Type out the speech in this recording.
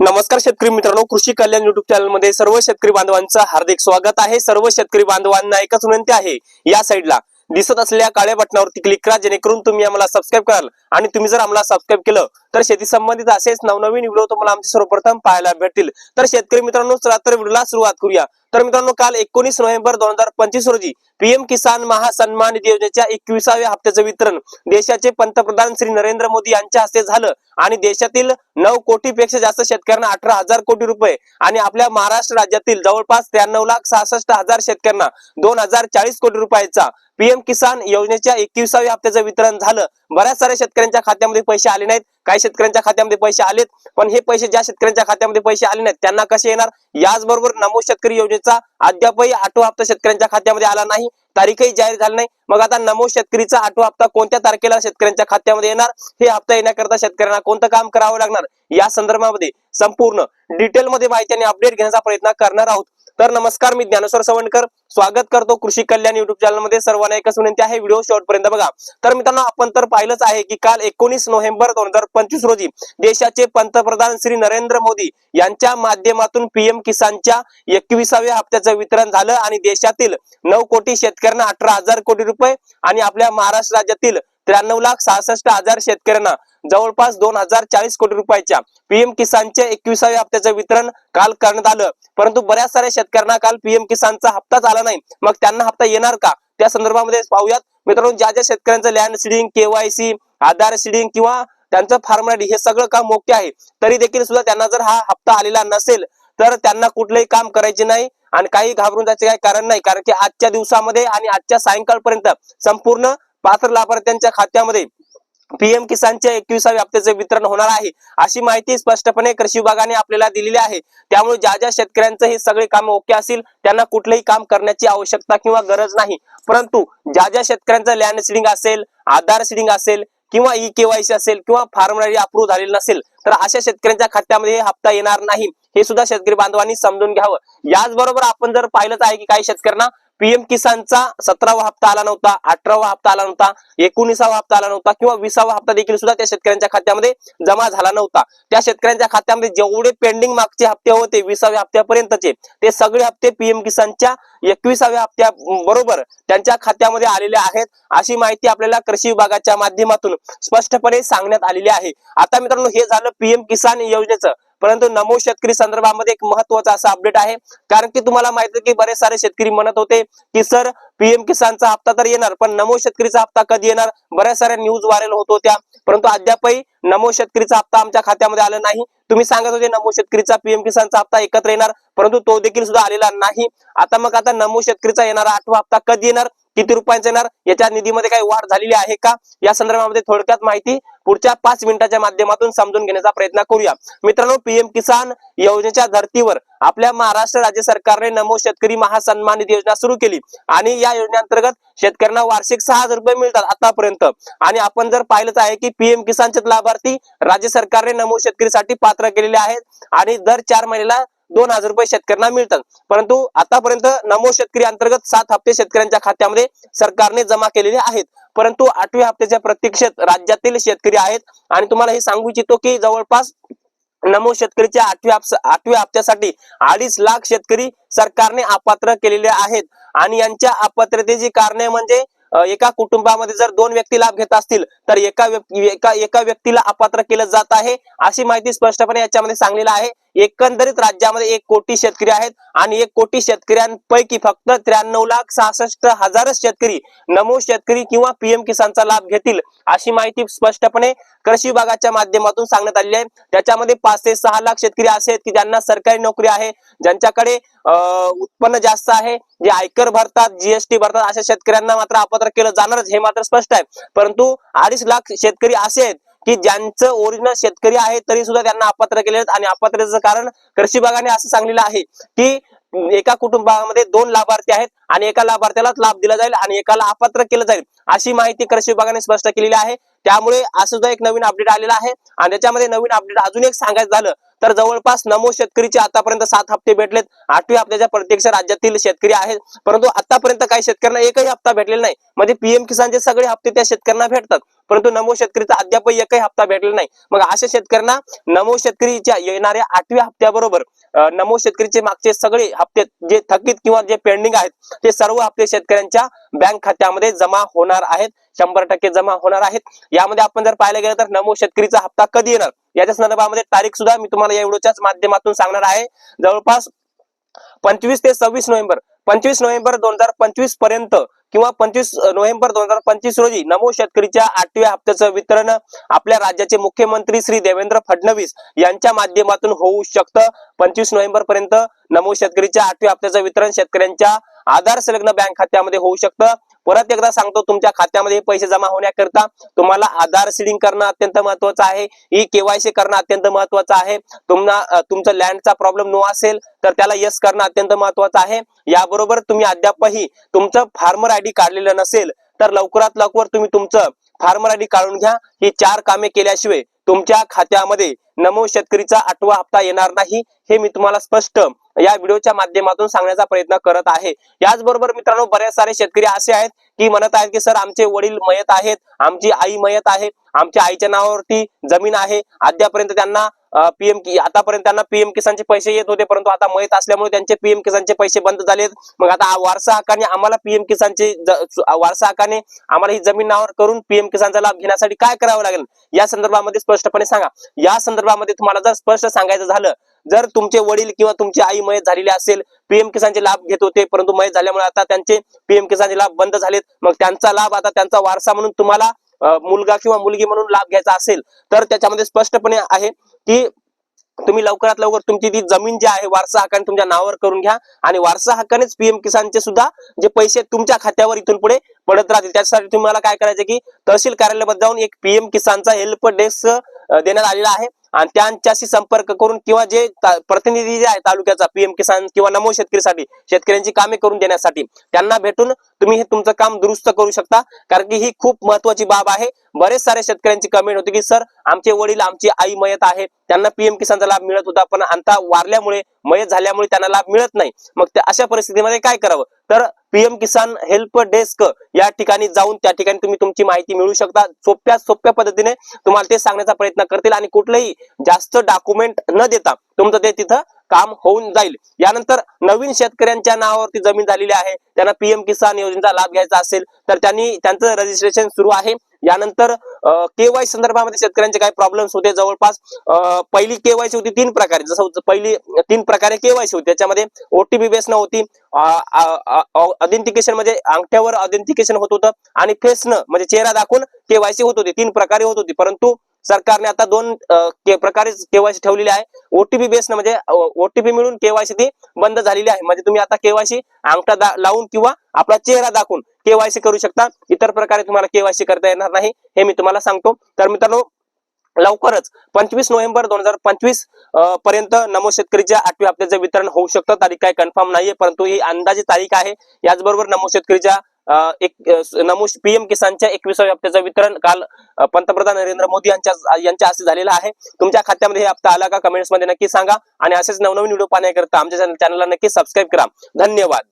नमस्कार शेतकरी मित्रांनो कृषी कल्याण युट्यूब चॅनलमध्ये सर्व शेतकरी बांधवांचं हार्दिक स्वागत आहे. सर्व शेतकरी बांधवांना एकच विनंती आहे या साईडला दिसत असलेल्या काळ्या बटनावरती क्लिक करा जेणेकरून तुम्ही आम्हाला सबस्क्राईब कराल. आणि तुम्ही जर आम्हाला सबस्क्राईब केलं तर शेती संबंधित असेच नवनवीन व्हिडिओ तुम्हाला आमचे सर्वप्रथम पाहायला भेटतील. तर शेतकरी मित्रांनो चला तर व्हिडिओला सुरुवात करूया. तर मित्रांनो काल एकोणीस नोव्हेंबर दोन हजार पंचवीस रोजी पीएम किसान महासन्मान निधी योजनेच्या एकविसाव्या हप्त्याचं वितरण देशाचे पंतप्रधान श्री नरेंद्र मोदी यांच्या हस्ते झालं. आणि देशातील नऊ कोटी पेक्षा जास्त शेतकऱ्यांना अठरा हजार कोटी रुपये आणि आपल्या महाराष्ट्र राज्यातील जवळपास त्र्याण्णव लाख सहासष्ट हजार शेतकऱ्यांना दोन हजार चाळीस कोटी रुपयाचा पीएम किसान योजनेच्या एकविसाव्या हप्त्याचं वितरण झालं. बऱ्याच साऱ्या शेतकऱ्यांच्या खात्यामध्ये पैसे आले नाहीत. काही शेतकऱ्यांच्या खात्यामध्ये पैसे आलेत पण हे पैसे ज्या शेतकऱ्यांच्या खात्यामध्ये पैसे आले नाहीत त्यांना कसे येणार? याचबरोबर नमो शेतकरी योजनेचा अद्यापही आठवा हप्ता शेतकऱ्यांच्या खात्यामध्ये आला नाही तारीखही जाहीर झाली नाही. मग आता नमो शेतकरीचा आठवा हप्ता कोणत्या तारखेला शेतकऱ्यांच्या खात्यामध्ये येणार? हे हप्ता येण्याकरता शेतकऱ्यांना कोणतं काम करावं लागणार? या संदर्भामध्ये संपूर्ण डिटेलमध्ये माहिती आणि अपडेट घेण्याचा प्रयत्न करणार आहोत. तर नमस्कार मी ज्ञानेश्वर सवणकर स्वागत करतो कृषी कल्याण युट्यूब चॅनलमध्ये. सर्वांना एकच विनंती आहे व्हिडिओ शेवटपर्यंत बघा. तर मित्रांनो आपण तर पाहिलंच आहे की काल एकोणीस नोव्हेंबर दोन हजार पंचवीस रोजी देशाचे पंतप्रधान श्री नरेंद्र मोदी यांच्या माध्यमातून पीएम किसानच्या एकविसाव्या हप्त्याचं वितरण झालं आणि देशातील नऊ कोटी शेतकऱ्यांना अठरा हजार कोटी रुपये आणि आपल्या महाराष्ट्र राज्यातील त्र्याण्णव लाख सहासष्ट हजार शेतकऱ्यांना जवळपास दोन हजार चाळीस कोटी रुपयाच्या पीएम किसानच्या एकविसाव्या हप्त्याचं वितरण काल करण्यात आलं. परंतु बऱ्याच साऱ्या शेतकऱ्यांना काल पीएम किसानचा हप्ताच आला नाही. मग त्यांना हप्ता येणार का? त्या संदर्भामध्ये पाहूयात. मित्रांनो ज्या ज्या शेतकऱ्यांचं land seeding KYC Aadhaar seeding किंवा त्यांचं फार्मॅलिटी हे सगळं काम मोठे आहे तरी देखील सुद्धा त्यांना जर हा हप्ता आलेला नसेल तर त्यांना कुठलंही काम करायचे नाही आणि काही घाबरून जायचे काही कारण नाही. कारण की आजच्या दिवसामध्ये आणि आजच्या सायंकाळपर्यंत संपूर्ण पात्र लाभार्थ्यांच्या खात्यामध्ये पीएम किसानच्या एकविसाव्या हप्त्याचे वितरण होणार आहे. अशी माहिती स्पष्टपणे कृषी विभागाने आपल्याला दिलेली आहे. त्यामुळे ज्या ज्या शेतकऱ्यांचं हे सगळे काम ओके असतील त्यांना कुठलंही काम करण्याची आवश्यकता किंवा गरज नाही. परंतु ज्या ज्या शेतकऱ्यांचं लँड सिडिंग असेल आधार सिडिंग असेल किंवा ई केवायसी असेल किंवा फार्म अप्रूव्ह झालेली नसेल तर अशा शेतकऱ्यांच्या खात्यामध्ये हप्ता येणार नाही. हे सुद्धा शेतकरी बांधवांनी समजून घ्यावं. याचबरोबर आपण जर पाहिलंच आहे की काही शेतकऱ्यांना पीएम किसानचा सतरावा हप्ता आला नव्हता अठरावा हप्ता आला नव्हता एकोणीसावा हप्ता आला नव्हता किंवा विसावा हप्ता देखील सुद्धा त्या शेतकऱ्यांच्या खात्यामध्ये जमा झाला नव्हता. त्या शेतकऱ्यांच्या खात्यामध्ये जेवढे पेंडिंग मागचे हप्ते होते विसाव्या हप्त्यापर्यंतचे ते सगळे हप्ते पीएम किसानच्या एकविसाव्या हप्त्या बरोबर त्यांच्या खात्यामध्ये आलेले आहेत. अशी माहिती आपल्याला कृषी विभागाच्या माध्यमातून स्पष्टपणे सांगण्यात आलेली आहे. आता मित्रांनो हे झालं पीएम किसान योजनेचं. परंतु नमो शेतकरी संदर्भामध्ये एक महत्त्वाचा असा अपडेट आहे. कारण की तुम्हाला माहिती की बरेच सारे शेतकरी म्हणत होते की सर पीएम किसानचा हप्ता तर येणार पण नमो शेतकरीचा हप्ता कधी येणार? बऱ्याच साऱ्या न्यूज व्हायरल होत होत्या. परंतु अद्यापही नमो शेतकरीचा हप्ता आमच्या खात्यामध्ये आला नाही. तुम्ही सांगत होते नमो शेतकरीचा पीएम किसानचा हप्ता एकत्र येणार परंतु तो देखील सुद्धा आलेला नाही. आता मग आता नमो शेतकरीचा येणारा आठवा हप्ता कधी येणार? किती रुपयांचा येणार? याच्या निधीमध्ये काही वाढ झालेली आहे का? या संदर्भामध्ये थोडक्यात माहिती पुढच्या पाच मिनिटाच्या माध्यमातून समजून घेण्याचा प्रयत्न करूया. मित्रांनो पीएम किसान योजनेच्या धर्तीवर आपल्या महाराष्ट्र राज्य सरकारने नमो शेतकरी महासन्मान निधी योजना सुरू केली. आणि या योजनेअंतर्गत शेतकऱ्यांना वार्षिक सहा हजार रुपये मिळतात आतापर्यंत. आणि आपण जर पाहिलंच आहे की पीएम किसानचे लाभार्थी राज्य सरकारने नमो शेतकरीसाठी पात्र केलेले आहेत. आणि दर चार महिन्याला दोन हजार रुपये शेतकऱ्यांना मिळतात. परंतु आतापर्यंत नमो शेतकरी अंतर्गत सात हप्ते शेतकऱ्यांच्या खात्यामध्ये सरकारने जमा केलेले आहेत. परंतु आठव्या हप्त्याच्या प्रतीक्षेत राज्यातील शेतकरी आहेत. आणि तुम्हाला हे सांगू इच्छितो की जवळपास नमो शेतकरीच्या आठव्या आठव्या हप्त्यासाठी अडीच लाख शेतकरी सरकारने अपात्र केलेले आहेत. आणि यांच्या अपात्रतेची कारणे म्हणजे एका कुटुंबामध्ये जर दोन व्यक्ती लाभ घेत असतील तर एका व्यक्ती एका एका व्यक्तीला अपात्र केलं जात आहे अशी माहिती स्पष्टपणे याच्यामध्ये सांगलेलं आहे. एकंदरीत राज्यामध्ये एक कोटी शेतकरी आहेत आणि एक कोटी शेतकऱ्यांपैकी फक्त त्र्याण्णव लाख सहासष्ट हजारच शेतकरी नमो शेतकरी किंवा पीएम किसानचा लाभ घेतील अशी माहिती स्पष्टपणे कृषी विभागाच्या माध्यमातून सांगण्यात आलेली आहे. त्याच्यामध्ये पाच ते सहा लाख शेतकरी असे आहेत की ज्यांना सरकारी नोकरी आहे ज्यांच्याकडे अं, उत्पन्न जास्त आहे जे आयकर भरतात जीएसटी भरतात अशा शेतकऱ्यांना मात्र अपात्र केलं जाणारच हे मात्र स्पष्ट आहे. परंतु अडीच लाख शेतकरी असे आहेत की ज्यांचं ओरिजिनल शेतकरी आहे तरी सुद्धा त्यांना अपात्र केले आणि अपात्रतेचं कारण कृषी विभागाने असं सांगलेलं आहे की एका कुटुंबामध्ये दोन लाभार्थी आहेत आणि एका लाभार्थ्यालाच लाभ दिला जाईल आणि एकाला अपात्र केलं जाईल अशी माहिती कृषी विभागाने स्पष्ट केलेली आहे. त्यामुळे असं सुद्धा एक नवीन अपडेट आलेला आहे. आणि त्याच्यामध्ये नवीन अपडेट अजून एक सांगायचं झालं तर जवळपास नमो शेतकरीचे आतापर्यंत सात हप्ते भेटलेत. आठव्या हप्त्याच्या प्रत्यक्ष राज्यातील शेतकरी आहेत. परंतु आतापर्यंत काही शेतकऱ्यांना एकही हप्ता भेटलेला नाही. म्हणजे पीएम किसानचे सगळे हप्ते त्या शेतकऱ्यांना भेटतात. परंतु नमो शेतकरीचा अद्याप एकही हप्ता भेटलेला नाही. मग अशा शेतकऱ्यांना नमो शेतकरीच्या येणाऱ्या आठव्या हप्त्याबरोबर नमो शेतकरीचे मागचे सगळे हप्ते जे थकीत किंवा जे पेंडिंग आहेत ते सर्व हप्ते शेतकऱ्यांच्या बँक खात्यामध्ये जमा होणार आहेत. शंभर टक्के जमा होणार आहेत. यामध्ये आपण जर पाहायला गेलं तर नमो शेतकरीचा हप्ता कधी येणार? याच्या संदर्भामध्ये तारीख सुद्धा मी तुम्हाला या व्हिडिओच्याच माध्यमातून सांगणार आहे. जवळपास पंचवीस ते सव्वीस नोव्हेंबर पंचवीस नोव्हेंबर दोन हजार पंचवीसपर्यंत किंवा पंचवीस नोव्हेंबर दोन हजार पंचवीस रोजी नमो शेतकरीच्या आठव्या हप्त्याचं वितरण आपल्या राज्याचे मुख्यमंत्री श्री देवेंद्र फडणवीस यांच्या माध्यमातून होऊ शकतं. पंचवीस नोव्हेंबर पर्यंत नमो शेतकरीच्या आठव्या हप्त्याचं वितरण शेतकऱ्यांच्या आधार संलग्न बँक खात्यामध्ये होऊ शकतं. परत एकदा सांगतो तुमच्या खात्यामध्ये पैसे जमा होण्याकरता तुम्हाला आधार सिडिंग करणं अत्यंत महत्वाचं आहे. ई केवायसी करणं अत्यंत महत्वाचं आहे. तुम्हाला तुमचा लँडचा प्रॉब्लेम नो असेल तर त्याला यस करणं अत्यंत महत्वाचं आहे. याबरोबर तुम्ही अद्यापही तुमचं फार्मर आयडी काढलेलं नसेल तर लवकरात लवकर तुम्ही तुमचं फार्मर आयडी काढून घ्या. ही चार कामे केल्याशिवाय तुमच्या खात्यामध्ये नमो शेतकरीचा आठवा हप्ता येणार नाही हे मी तुम्हाला स्पष्ट या व्हिडिओच्या माध्यमातून सांगण्याचा प्रयत्न करत आहे. याचबरोबर मित्रांनो बरेच सारे शेतकरी असे आहेत की म्हणत आहेत की सर आमचे वडील मयत आहेत आमची आई मयत आहे आमच्या आईच्या नावावरती जमीन आहे अद्यापर्यंत त्यांना पीएम आतापर्यंत त्यांना पीएम किसानचे पैसे येत होते परंतु आता मयत असल्यामुळे त्यांचे पीएम किसानचे पैसे बंद झालेत. मग आता वारसा हक्काने आम्हाला पीएम किसानचे वारसा हक्काने आम्हाला ही जमीन नावावर करून पीएम किसानचा लाभ घेण्यासाठी काय करावं लागेल? या संदर्भामध्ये स्पष्टपणे सांगा. या संदर्भामध्ये तुम्हाला जर स्पष्ट सांगायचं झालं जर तुमचे वडील किंवा तुमची आई मयत झालेली असेल पीएम किसानचे लाभ घेत होते परंतु मयत झाल्यामुळे आता त्यांचे पीएम किसानचे लाभ बंद झालेत मग त्यांचा लाभ आता त्यांचा वारसा म्हणून तुम्हाला मुलगा किंवा मुलगी म्हणून लाभ घ्यायचा असेल तर त्याच्यामध्ये स्पष्टपणे आहे की तुम्ही लवकरात लवकर तुमची ती जमीन जी आहे वारसा हक्काने तुमच्या नावावर करून घ्या. आणि वारसा हक्कानेच पीएम किसानचे सुद्धा जे पैसे तुमच्या खात्यावर इथून पुढे पडत राहतील. त्यासाठी तुम्हाला काय करायचं की तहसील कार्यालयामध्ये जाऊन एक पीएम किसानचा हेल्प डेस्क देण्यात आलेला आहे. आणि त्यांच्याशी संपर्क करून किंवा जे प्रतिनिधी जे आहे तालुक्याचा पीएम किसान किंवा नमो शेतकरीसाठी शेतकऱ्यांची कामे करून देण्यासाठी त्यांना भेटून तुम्ही हे तुमचं काम दुरुस्त करू शकता. कारण की ही खूप महत्वाची बाब आहे. बरेच सारे शेतकऱ्यांची कमेंट होती की सर आमचे वडील आमची आई मयत आहे. त्यांना पीएम किसानचा लाभ मिळत होता पण आता वारल्यामुळे मयत झाल्यामुळे त्यांना लाभ मिळत नाही. मग त्या अशा परिस्थितीमध्ये काय करावं? तर पीएम किसान हेल्प डेस्क या ठिकाणी जाऊन त्या ठिकाणी तुम्ही तुमची माहिती मिळू शकता. सोप्या सोप्या पद्धतीने तुम्हाला ते सांगण्याचा प्रयत्न करतील आणि कुठलंही जास्त डॉक्युमेंट न देता तुमचं ते तिथं काम होऊन जाईल. यानंतर नवीन शेतकऱ्यांच्या नावावरती जमीन झालेली आहे. त्यांना पीएम किसान योजनेचा लाभ घ्यायचा असेल तर त्यांनी त्यांचं रजिस्ट्रेशन सुरू आहे. यानंतर केवाय संदर्भामध्ये शेतकऱ्यांचे काही प्रॉब्लेम्स होते. जवळपास पहिली केवायसी होती तीन प्रकारे. जसं पहिली तीन प्रकारे केवायसी होती. त्याच्यामध्ये ओटीपी बेस न होती ऑथेंटिकेशन म्हणजे अंगठ्यावर ऑथेंटिकेशन होत होतं आणि फेस न म्हणजे चेहरा दाखवून केवायसी होत होती. तीन प्रकारे होत होती. परंतु सरकारने आता दोन के- प्रकारे केवायसी ठेवलेली आहे. ओटीपी बेस म्हणजे ओटीपी मिळून केवायसी ती बंद झालेली आहे. म्हणजे तुम्ही आता केवायसी अंगठा दा- लावून किंवा आपला चेहरा दाखवून केवायसी करू शकता. इतर प्रकारे तुम्हाला केवायसी करता येणार नाही हे मी तुम्हाला सांगतो. तर मित्रांनो लवकरच पंचवीस नोव्हेंबर दोन हजार पंचवीसपर्यंत नमो शेतकरीच्या आठव्या हप्त्याचं वितरण होऊ शकतं तारीख काय कन्फर्म नाहीये परंतु ही अंदाजे तारीख आहे. याचबरोबर नमो शेतकरीच्या एक नमो पीएम किसानच्या एकविसाव्या हप्त्याचं वितरण काल पंतप्रधान नरेंद्र मोदी यांच्या यांच्या हस्ते झालेलं आहे. तुमच्या खात्यामध्ये हे हप्ता आला का कमेंट्समध्ये नक्की सांगा. आणि असेच नवनवीन व्हिडिओ पाहण्याकरता आमच्या चॅनलला नक्की सबस्क्राईब करा. धन्यवाद.